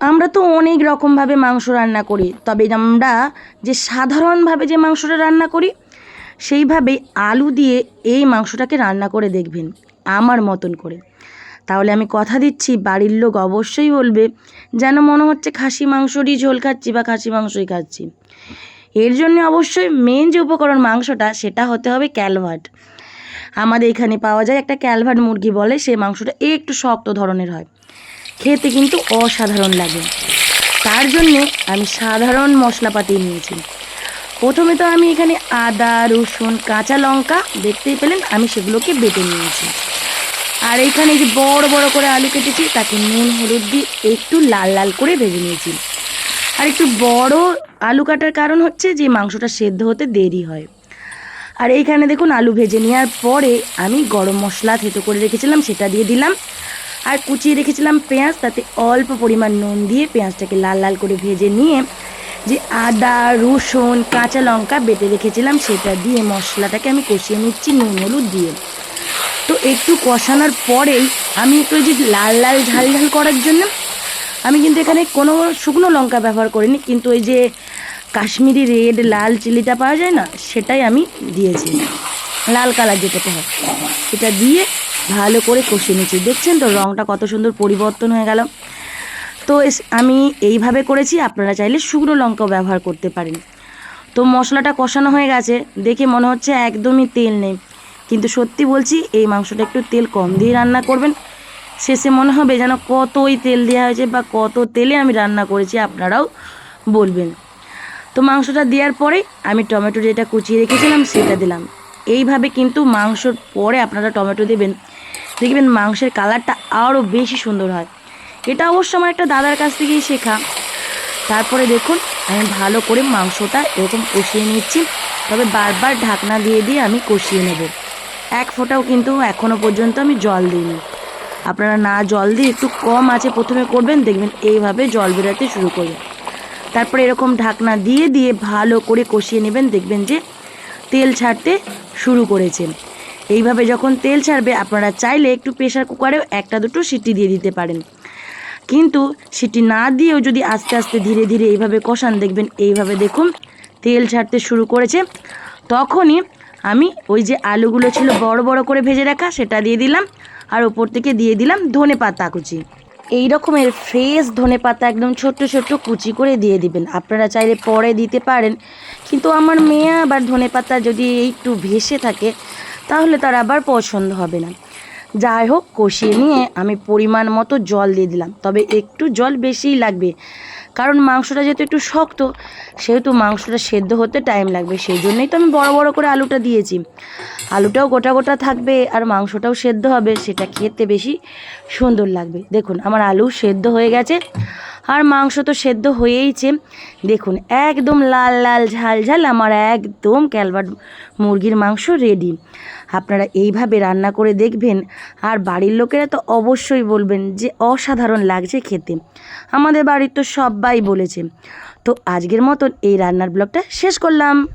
আমরা তো অনেক রকমভাবে মাংস রান্না করি, তবে আমরা যে সাধারণভাবে যে মাংসটা রান্না করি সেইভাবেই আলু দিয়ে এই মাংসটাকে রান্না করে দেখবেন, আমার মতন করে। তাহলে আমি কথা দিচ্ছি, বাড়ির লোক অবশ্যই বলবে, যেন মনে হচ্ছে খাসি মাংসরই ঝোল খাচ্ছি বা খাসি মাংসই খাচ্ছি। এর জন্য অবশ্যই মেন যে উপকরণ মাংসটা, সেটা হতে হবে ক্যালভার্ট। আমাদের এখানে পাওয়া যায় একটা ক্যালভার্ট মুরগি বলে সেই মাংসটা একটু শক্ত ধরনের হয়। খেতে কিন্তু অসাধারণ লাগে। তার জন্যে আমি সাধারণ মশলাপাতি নিয়েছি। প্রথমে তো আমি এখানে আদা, রসুন, কাঁচা লঙ্কা, দেখতেই পেলেন আমি সেগুলোকে বেটে নিয়েছি। আর এখানে যে বড় বড় করে আলু কেটেছি, তাকে নুন, হলুদ দিয়ে একটু লাল লাল করে ভেজে নিয়েছি। আর একটু বড় আলু কাটার কারণ হচ্ছে যে মাংসটা সেদ্ধ হতে দেরি হয়। আর এইখানে দেখুন আলু ভেজে নেওয়ার পরে আমি গরম মশলা থেতো করে রেখেছিলাম, সেটা দিয়ে দিলাম। আর কুচিয়ে রেখেছিলাম পেঁয়াজ, তাতে অল্প পরিমাণ নুন দিয়ে পেঁয়াজটাকে লাল লাল করে ভেজে নিয়ে যে আদা, রসুন, কাঁচা লঙ্কা বেটে রেখেছিলাম, সেটা দিয়ে মশলাটাকে আমি কষিয়ে নিচ্ছি, নুন, হলুদ দিয়ে। তো একটু কষানোর পরেই আমি একটু যে লাল লাল, ঝাল ঝাল করার জন্য আমি কিন্তু এখানে কোনো শুকনো লঙ্কা ব্যবহার করিনি, কিন্তু ওই যে কাশ্মীরি রেড লাল চিলিটা পাওয়া যায় না, সেটাই আমি দিয়েছি। লাল কালার যেটাতে হয়। সেটা দিয়ে ভালো করে কষিয়ে নিয়েছি দেখছেন তো রঙটা কত সুন্দর পরিবর্তন হয়ে গেল। তো আমি এইভাবে করেছি, আপনারা চাইলে শুকনো লঙ্কাও ব্যবহার করতে পারেন। তো মশলাটা কষানো হয়ে গেছে, দেখে মনে হচ্ছে একদমই তেল নেই। কিন্তু সত্যি বলছি, এই মাংসটা একটু তেল কম দিয়ে রান্না করবেন। শেষে মনে হবে যেন কতই তেল দেওয়া হয়েছে বা কত তেলে আমি রান্না করেছি, আপনারাও বলবেন। তো মাংসটা দেওয়ার পরে আমি টমেটো যেটা কুচিয়ে রেখেছিলাম, সেটা দিলাম। এইভাবে কিন্তু মাংসর পরে আপনারা টমেটো দেবেন দেখবেন মাংসের কালারটা আরও বেশি সুন্দর হয়। এটা অবশ্য আমার একটা দাদার কাছ থেকেই শেখা। তারপরে দেখুন, আমি ভালো করে মাংসটা এরকম কষিয়ে নিচ্ছি। তবে বারবার ঢাকনা দিয়ে দিয়ে আমি কষিয়ে নেব। এক ফোঁটাও কিন্তু এখনও পর্যন্ত আমি জল দিইনি। আপনারা না জল দিয়ে একটু কম আছে প্রথমে করবেন, দেখবেন এইভাবে জল বেরোতে শুরু করবে। তারপরে এরকম ঢাকনা দিয়ে দিয়ে ভালো করে কষিয়ে নেবেন, দেখবেন যে তেল ছাড়তে শুরু করেছে এইভাবে যখন তেল ছাড়বে, আপনারা চাইলে একটু প্রেশার কুকারেও একটা দুটো সিটি দিয়ে দিতে পারেন। কিন্তু সিটি না দিয়েও যদি আস্তে আস্তে ধীরে ধীরে এইভাবে কষান, দেখবেন এইভাবে দেখুন তেল ছাড়তে শুরু করেছে। তখনই আমি ওই যে আলুগুলো ছিল বড় বড় করে ভেজে রাখা, সেটা দিয়ে দিলাম। আর ওপর থেকে দিয়ে দিলাম ধনে পাতা কুচি। এই রকমের ফ্রেশ ধনে পাতা একদম ছোট্ট ছোট্ট কুচি করে দিয়ে দিবেন। আপনারা চাইলে পরে দিতে পারেন। কিন্তু আমার মেয়ে আবার ধনে পাতা যদি একটু ভেসে থাকে, তাহলে তার আবার পছন্দ হবে না। যাই হোক, কষিয়ে নিয়ে আমি পরিমাণ মতো জল দিয়ে দিলাম। তবে একটু জল বেশিই লাগবে। কারণ মাংসটা যেহেতু একটু শক্ত, সেহেতু মাংসটা সেদ্ধ হতে টাইম লাগবে। সেই জন্যই তো আমি বড় বড় করে আলুটা দিয়েছি। আলুটাও গোটা গোটা থাকবে আর মাংসটাও সেদ্ধ হবে, সেটা খেতে বেশি সুন্দর লাগবে। দেখুন, আমার আলু সেদ্ধ হয়ে গেছে। আর মাংস তো সেদ্ধ হয়েইছে। দেখুন, একদম লাল লাল, ঝাল ঝাল, আমার একদম ক্যালভার্ট মুরগির মাংস রেডি আপনারা এইভাবে রান্না করে দেখবেন, আর বাড়ির লোকেরা তো অবশ্যই বলবেন যে অসাধারণ লাগছে খেতে। আমাদের বাড়ির তো সবাই বলেছে। তো আজকের মতন এই রান্নার ব্লগটা শেষ করলাম।